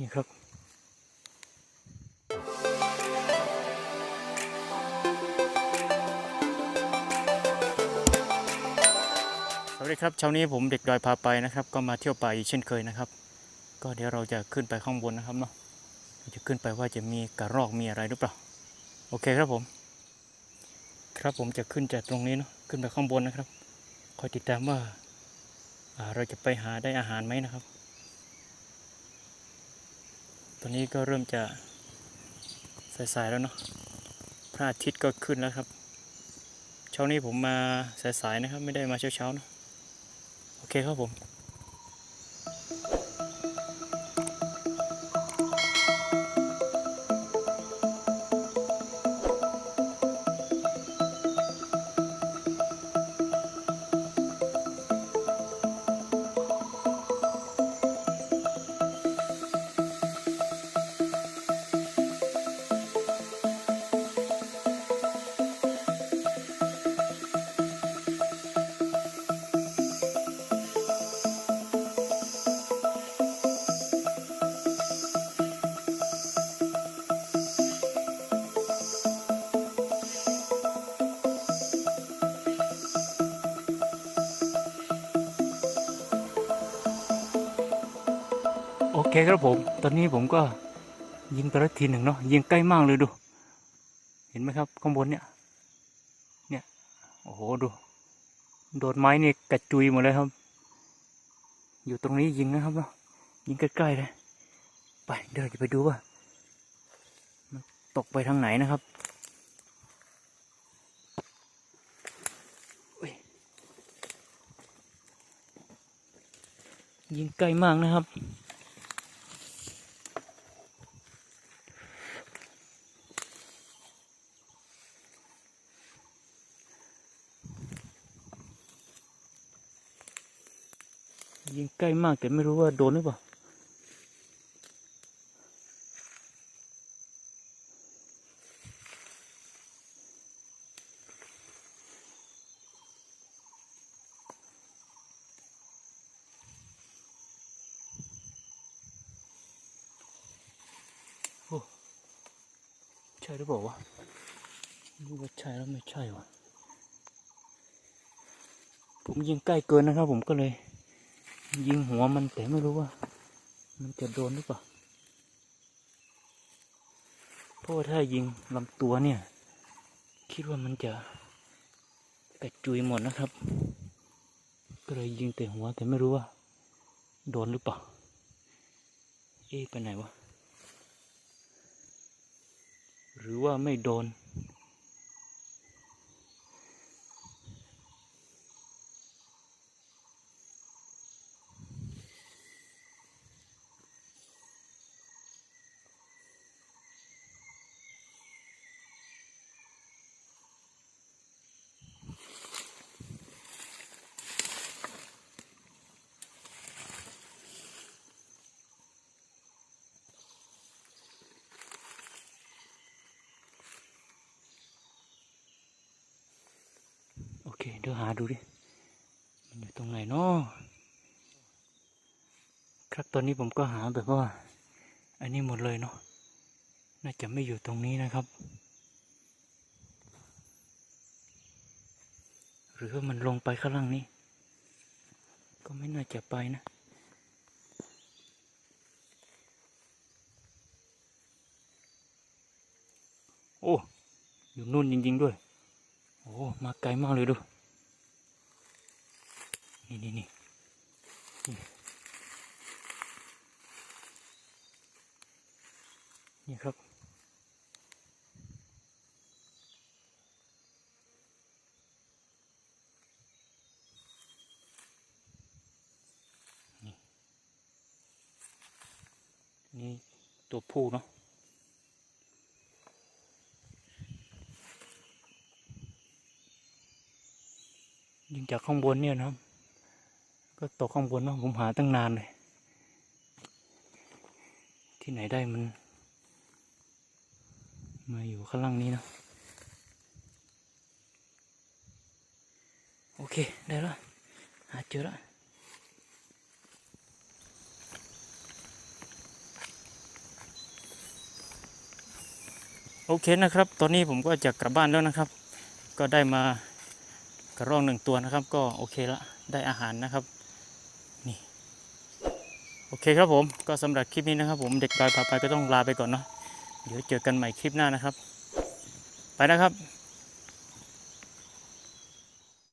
นี่ครับสวัสดีครับเช้านี้ผมเด็กดอยพาไปนะครับ ก็มาเที่ยวป่าอีกเช่นเคยนะครับ ก็เดี๋ยวเราจะขึ้นไปข้างบนนะครับเนาะเราจะขึ้นไปว่าจะมีกระรอกมีอะไรหรือเปล่าโอเคครับผม ครับผมจะขึ้นจากตรงนี้เนาะขึ้นไปข้างบนนะครับคอยติดตามว่าอ่าเราจะไปหาได้อาหารไหมนะครับ ตอนนี้ก็เริ่มจะสายๆแล้วเนาะพระอาทิตย์ก็ขึ้นแล้วครับ เช้านี้ผมมาสายๆนะครับ ไม่ได้มาเช้าๆเนาะโอเคครับผม โอเคครับผม ตอนนี้ผมก็ยิงไปแล้วทีหนึ่งเนาะยิงใกล้มากเลยดู เห็นไหมครับข้างบนเนี่ย เนี่ย โอ้โหดู โดนไม้นี่กระจุยหมดเลยครับ อยู่ตรงนี้ยิงนะครับเนาะยิงใกล้ๆเลย ไปเดี๋ยวจะไปดูว่ามันตกไปทางไหนนะครับยยิงใกล้มากนะครับ ยิงใกล้มากแต่ไม่รู้ว่าโดนหรือเปล่าโอ้ใช่หรือเปล่าวะรู้ว่าใช่แล้วไม่ใช่วะผมยิงใกล้เกินนะครับผมก็เลย ยิงหัวมันแต่ไม่รู้ว่า มันจะโดนหรือเปล่าเพราะาถ้ายิงลำตัวเนี่ย คิดว่ามันจะกระจุยหมดนะครับ ก็เลยยิงแต่หัวแต่ไม่รู้ว่า โดนหรือเปล่า เอ๊ะไปไหนวะ หรือว่าไม่โดน เค เดี๋ยวหาดูดิ มันอยู่ตรงไหนเนาะครับตอนนี้ผมก็หาแบบว่า อันนี้หมดเลยเนาะ น่าจะไม่อยู่ตรงนี้นะครับ หรือว่ามันลงไปข้างล่างนี้ ก็ไม่น่าจะไปนะโอ้ อยู่นู่นจริง ๆ ด้วย โอ้ มาไกลมากเลยดู นี่นี่นี่นี่ครับ นี่ นี่ตัวผู้เนาะ ยิงจากข้างบนเนี่ยนะก็ตกข้างบนนะผมหาตั้งนานเลย ที่ไหนได้มัน มาอยู่ข้างล่างนี้นะ โอเค ได้แล้ว หาเจอแล้วโอเคนะครับ ตอนนี้ผมก็จะกลับบ้านแล้วนะครับ ก็ได้มา กระรอกหนึ่งตัวนะครับ ก็โอเคละได้อาหารนะครับนี่โอเคครับผมก็สำหรับคลิปนี้นะครับ ผมเด็กดอยพาไปก็ต้องลาไปก่อนเนาะเดี๋ยวเจอกันใหม่คลิปหน้านะครับ ไปนะครับ